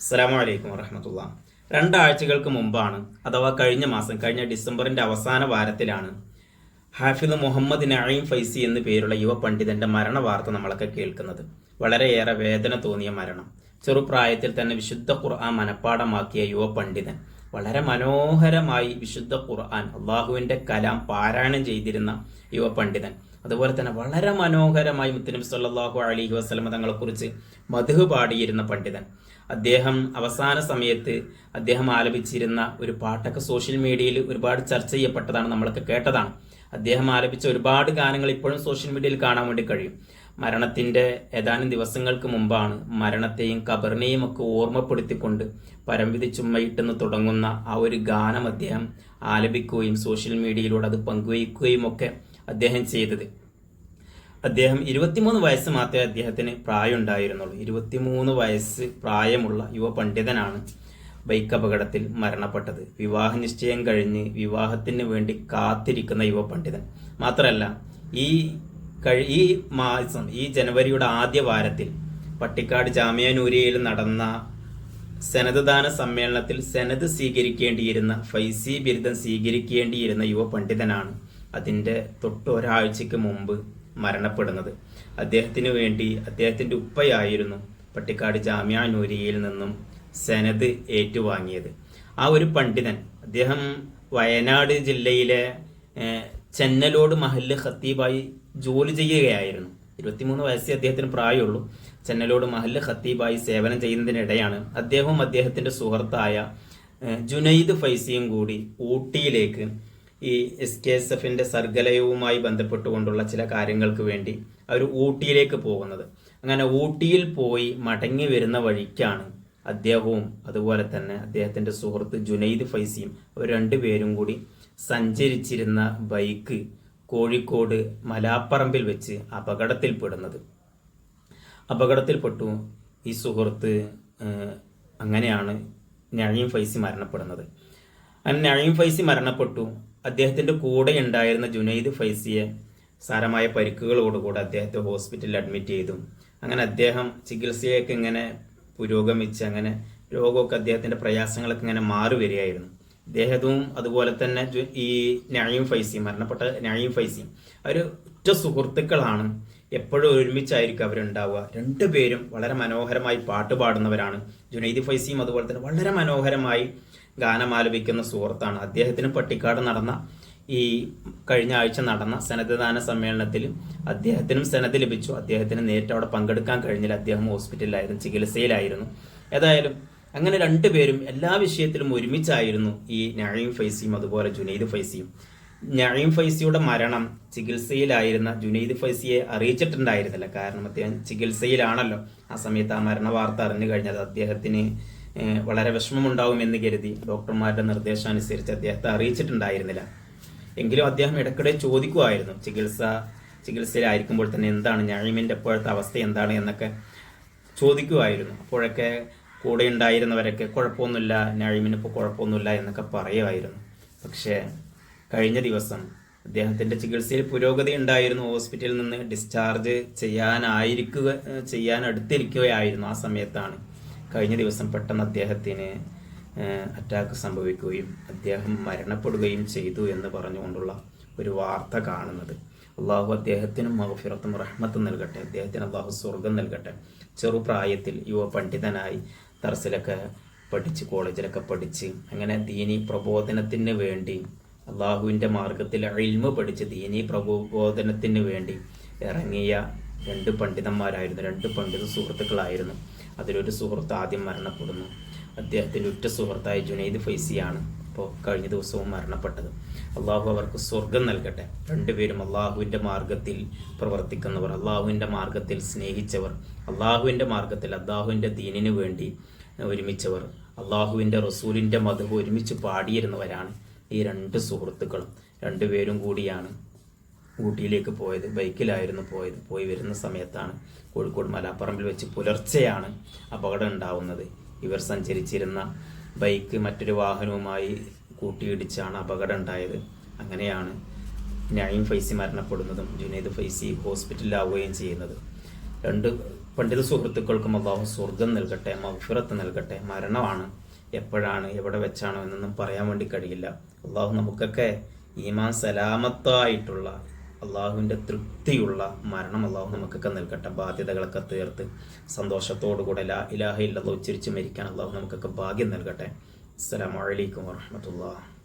അസ്സലാമു അലൈക്കും വറഹമത്തുള്ള. രണ്ടാഴ്ചകൾക്ക് മുമ്പാണ് അഥവാ കഴിഞ്ഞ മാസം കഴിഞ്ഞ ഡിസംബറിന്റെ അവസാന വാരത്തിലാണ് ഹാഫിദ് മുഹമ്മദ് നഈം ഫൈസി എന്നു പേരുള്ള യുവ പണ്ഡിതന്റെ മരണ വാർത്ത നമ്മളൊക്കെ കേൾക്കുന്നത്. വളരെയേറെ വേദന തോന്നിയ മരണം. ചെറുപ്രായത്തിൽ തന്നെ വിശുദ്ധ ഖുർആൻ മനഃപ്പാടമാക്കിയ യുവ പണ്ഡിതൻ. വളരെ മനോഹരമായി വിശുദ്ധ ഖുർആൻ അള്ളാഹുവിന്റെ കലാം പാരായണം ചെയ്തിരുന്ന യുവ പണ്ഡിതൻ. അതുപോലെ തന്നെ വളരെ മനോഹരമായി മുത്തനബി സല്ലല്ലാഹു അലൈഹി വസല്ലമ തങ്ങളെക്കുറിച്ച് മധു പാടിയിരുന്ന പണ്ഡിതൻ. അദ്ദേഹം അവസാന സമയത്ത് അദ്ദേഹം ആലപിച്ചിരുന്ന ഒരു പാട്ടൊക്കെ സോഷ്യൽ മീഡിയയിൽ ഒരുപാട് ചർച്ച ചെയ്യപ്പെട്ടതാണ് നമ്മളൊക്കെ കേട്ടതാണ്. അദ്ദേഹം ആലപിച്ച ഒരുപാട് ഗാനങ്ങൾ ഇപ്പോഴും സോഷ്യൽ മീഡിയയിൽ കാണാൻ വേണ്ടി കഴിയും. മരണത്തിന്റെ ഏതാനും ദിവസങ്ങൾക്ക് മുമ്പാണ് മരണത്തെയും കബറിനെയും ഒക്കെ ഓർമ്മപ്പെടുത്തിക്കൊണ്ട് പരംവിധി ചുമ്മയിട്ടെന്ന് തുടങ്ങുന്ന ആ ഒരു ഗാനം അദ്ദേഹം ആലപിക്കുകയും സോഷ്യൽ മീഡിയയിലൂടെ അത് പങ്കുവയ്ക്കുകയും ഒക്കെ അദ്ദേഹം ചെയ്തത്. അദ്ദേഹം ഇരുപത്തിമൂന്ന് വയസ്സ് മാത്രമേ അദ്ദേഹത്തിന് പ്രായം ഉണ്ടായിരുന്നുള്ളൂ ഇരുപത്തിമൂന്ന് വയസ്സ് പ്രായമുള്ള യുവ പണ്ഡിതനാണ് ബൈക്ക് അപകടത്തിൽ മരണപ്പെട്ടത്. വിവാഹ നിശ്ചയം കഴിഞ്ഞ് വിവാഹത്തിന് വേണ്ടി കാത്തിരിക്കുന്ന യുവ പണ്ഡിതൻ. മാത്രമല്ല ഈ കഴി ഈ മാസം ഈ ജനുവരിയുടെ ആദ്യ വാരത്തിൽ പട്ടിക്കാട് ജാമ്യാനൂരിയയിൽ നടന്ന സനദ്ദാന സമ്മേളനത്തിൽ സനത് സ്വീകരിക്കേണ്ടിയിരുന്ന ഫൈസി ബിരുദം സ്വീകരിക്കേണ്ടിയിരുന്ന യുവ പണ്ഡിതനാണ് അതിന്റെ തൊട്ട് ഒരാഴ്ചയ്ക്ക് മുമ്പ് മരണപ്പെടുന്നത്. അദ്ദേഹത്തിന് വേണ്ടി അദ്ദേഹത്തിന്റെ ഉപ്പയായിരുന്നു പട്ടിക്കാട് ജാമ്യ നൂരിയിൽ നിന്നും സനത് ഏറ്റുവാങ്ങിയത്. ആ ഒരു പണ്ഡിതൻ അദ്ദേഹം വയനാട് ജില്ലയിലെ ചെന്നലോട് മഹല്ല് ഖത്തീബായി ജോലി ചെയ്യുകയായിരുന്നു. ഇരുപത്തിമൂന്ന് വയസ്സേ അദ്ദേഹത്തിന് പ്രായമുള്ളൂ. ചെന്നലോട് മഹല്ല് ഖത്തീബായി സേവനം ചെയ്യുന്നതിനിടെയാണ് അദ്ദേഹവും അദ്ദേഹത്തിന്റെ സുഹൃത്തായ ജുനൈദ് ഫൈസിയും കൂടി ഊട്ടിയിലേക്ക് ഈ എസ് കെ എസ് എഫിന്റെ സർഗലയവുമായി ബന്ധപ്പെട്ടുകൊണ്ടുള്ള ചില കാര്യങ്ങൾക്ക് വേണ്ടി അവർ ഊട്ടിയിലേക്ക് പോകുന്നത്. അങ്ങനെ ഊട്ടിയിൽ പോയി മടങ്ങി വരുന്ന വഴിക്കാണ് അദ്ദേഹവും അതുപോലെ തന്നെ അദ്ദേഹത്തിന്റെ സുഹൃത്ത് ജുനൈദ് ഫൈസിയും അവർ രണ്ടുപേരും കൂടി സഞ്ചരിച്ചിരുന്ന ബൈക്ക് കോഴിക്കോട് മലാപ്പറമ്പിൽ വെച്ച് അപകടത്തിൽപ്പെടുന്നത് അപകടത്തിൽപ്പെട്ടു ഈ സുഹൃത്ത് അങ്ങനെയാണ് നഴീം ഫൈസി മരണപ്പെടുന്നത്. അങ്ങനെ നഴീം ഫൈസി മരണപ്പെട്ടു. അദ്ദേഹത്തിന്റെ കൂടെ ഉണ്ടായിരുന്ന ജുനൈദ് ഫൈസിയെ സാരമായ പരിക്കുകളോടുകൂടെ അദ്ദേഹത്തെ ഹോസ്പിറ്റലിൽ അഡ്മിറ്റ് ചെയ്തു. അങ്ങനെ അദ്ദേഹം ചികിത്സയൊക്കെ ഇങ്ങനെ പുരോഗമിച്ച് അങ്ങനെ രോഗമൊക്കെ അദ്ദേഹത്തിന്റെ പ്രയാസങ്ങളൊക്കെ ഇങ്ങനെ മാറി വരികയായിരുന്നു. അദ്ദേഹവും അതുപോലെ തന്നെ ഈ നഴീം ഫൈസി മരണപ്പെട്ട നഴീം ഫൈസി അവർ ഉറ്റ സുഹൃത്തുക്കളാണ് എപ്പോഴും ഒരുമിച്ചായിരിക്കും അവരുണ്ടാവുക. രണ്ടുപേരും വളരെ മനോഹരമായി പാട്ട് പാടുന്നവരാണ് ജുനൈദ് ഫൈസിയും അതുപോലെ തന്നെ വളരെ മനോഹരമായി ഗാനം ആലപിക്കുന്ന സുഹൃത്താണ്. അദ്ദേഹത്തിന് പട്ടിക്കാട് നടന്ന ഈ കഴിഞ്ഞ ആഴ്ച നടന്ന സന്നദ്ധദാന സമ്മേളനത്തിൽ അദ്ദേഹത്തിനും സന്നദ്ധ ലഭിച്ചു. അദ്ദേഹത്തിന് നേരിട്ട് അവിടെ പങ്കെടുക്കാൻ കഴിഞ്ഞില്ല. അദ്ദേഹം ഹോസ്പിറ്റലിലായിരുന്നു ചികിത്സയിലായിരുന്നു. ഏതായാലും അങ്ങനെ രണ്ടുപേരും എല്ലാ വിഷയത്തിലും ഒരുമിച്ചായിരുന്നു ഈ നഴീം ഫൈസിയും അതുപോലെ ജുനൈദ് ഫൈസിയും. നഴീം ഫൈസിയുടെ മരണം ചികിത്സയിലായിരുന്ന ജുനൈദ് ഫൈസിയെ അറിയിച്ചിട്ടുണ്ടായിരുന്നില്ല. കാരണം അദ്ദേഹം ചികിത്സയിലാണല്ലോ. ആ സമയത്ത് ആ മരണ വാർത്ത അറിഞ്ഞു കഴിഞ്ഞത്. അദ്ദേഹത്തിന് വളരെ വിഷമമുണ്ടാവുമെന്ന് കരുതി ഡോക്ടർമാരുടെ നിർദ്ദേശമനുസരിച്ച് അദ്ദേഹത്തെ അറിയിച്ചിട്ടുണ്ടായിരുന്നില്ല. എങ്കിലും അദ്ദേഹം ഇടയ്ക്കിടെ ചോദിക്കുമായിരുന്നു ചികിത്സ ചികിത്സയിലായിരിക്കുമ്പോൾ തന്നെ എന്താണ് ഞാഴിമിന്റെ ഇപ്പോഴത്തെ അവസ്ഥ എന്താണ് എന്നൊക്കെ ചോദിക്കുമായിരുന്നു അപ്പോഴൊക്കെ കൂടെ ഉണ്ടായിരുന്നവരൊക്കെ കുഴപ്പമൊന്നുമില്ല ഞാഴിമിന് ഇപ്പോൾ കുഴപ്പമൊന്നുമില്ല എന്നൊക്കെ പറയുമായിരുന്നു പക്ഷേ കഴിഞ്ഞ ദിവസം അദ്ദേഹത്തിന്റെ ചികിത്സയിൽ പുരോഗതി ഉണ്ടായിരുന്നു. ഹോസ്പിറ്റലിൽ നിന്ന് ഡിസ്ചാർജ് ചെയ്യാനായിരിക്കുക ചെയ്യാൻ അടുത്തിരിക്കുകയായിരുന്നു ആ സമയത്താണ്. കഴിഞ്ഞ ദിവസം പെട്ടെന്ന് അദ്ദേഹത്തിന് അറ്റാക്ക് സംഭവിക്കുകയും അദ്ദേഹം മരണപ്പെടുകയും ചെയ്തു എന്ന് പറഞ്ഞുകൊണ്ടുള്ള ഒരു വാർത്ത കാണുന്നത്. അള്ളാഹു അദ്ദേഹത്തിനും മഹഫിറത്തും റഹ്മത്തും നൽകട്ടെ. അദ്ദേഹത്തിന് അള്ളാഹു സ്വർഗം നൽകട്ടെ. ചെറുപ്രായത്തിൽ യുവ പണ്ഡിതനായി ദർസിലൊക്കെ പഠിച്ച് കോളേജിലൊക്കെ പഠിച്ച് അങ്ങനെ ദീനി പ്രബോധനത്തിന് വേണ്ടി അള്ളാഹുവിന്റെ മാർഗത്തിൽ അഴിമ പഠിച്ച് ദീനി പ്രബോധനത്തിന് വേണ്ടി ഇറങ്ങിയ രണ്ട് പണ്ഡിതന്മാരായിരുന്നു. രണ്ട് പണ്ഡിത സുഹൃത്തുക്കളായിരുന്നു. അതിലൊരു സുഹൃത്ത് ആദ്യം മരണപ്പെടുന്നു. അദ്ദേഹത്തിന്റെ ഉറ്റ സുഹൃത്തായ ജുനൈദ് ഫൈസിയാണ് ഇപ്പോൾ കഴിഞ്ഞ ദിവസവും മരണപ്പെട്ടത്. അള്ളാഹു അവർക്ക് സ്വർഗം നൽകട്ടെ. രണ്ടുപേരും അള്ളാഹുവിന്റെ മാർഗത്തിൽ പ്രവർത്തിക്കുന്നവർ അള്ളാഹുവിന്റെ മാർഗത്തിൽ സ്നേഹിച്ചവർ അള്ളാഹുവിന്റെ മാർഗത്തിൽ അള്ളാഹുവിന്റെ ദീനിനു വേണ്ടി ഒരുമിച്ചവർ അള്ളാഹുവിന്റെ റസൂലിന്റെ മധു ഒരുമിച്ച് പാടിയിരുന്നവരാണ് ഈ രണ്ട് സുഹൃത്തുക്കളും. രണ്ടുപേരും കൂടിയാണ് ഊട്ടിയിലേക്ക് പോയത് ബൈക്കിലായിരുന്നു പോയത്. പോയി വരുന്ന സമയത്താണ് കോഴിക്കോട് മലാപ്പറമ്പിൽ വെച്ച് പുലർച്ചെയാണ് അപകടം ഉണ്ടാവുന്നത്. ഇവർ സഞ്ചരിച്ചിരുന്ന ബൈക്ക് മറ്റൊരു വാഹനവുമായി കൂട്ടിയിടിച്ചാണ് അപകടം ഉണ്ടായത്. അങ്ങനെയാണ് നൈം ഫൈസി മരണപ്പെടുന്നതും ജുനൈദ് ഫൈസി ഹോസ്പിറ്റലിലാവുകയും ചെയ്യുന്നത്. രണ്ട് പണ്ഡിത സുഹൃത്തുക്കൾക്കും അള്ളാഹു സ്വർഗം നൽകട്ടെ മൗഫിറത്ത് നൽകട്ടെ. മരണമാണ് എപ്പോഴാണ് എവിടെ വെച്ചാണോ എന്നൊന്നും പറയാൻ വേണ്ടി കഴിയില്ല. അള്ളാഹു നമുക്കൊക്കെ ഈമാൻ സലാമത്തായിട്ടുള്ള അള്ളാഹുവിന്റെ തൃപ്തിയുള്ള മരണം അള്ളാഹു നമുക്കൊക്കെ നൽകട്ടെ. ബാധ്യതകളൊക്കെ തീർത്ത് സന്തോഷത്തോടുകൂടെ ലാ ഇലാഹ ഇല്ലല്ലോ ഉച്ചരിച്ച് മരിക്കാൻ അള്ളാഹു നമുക്കൊക്കെ ഭാഗ്യം നൽകട്ടെ. അസ്സലാമു അലൈക്കും വറഹ്മത്തുള്ളാഹി.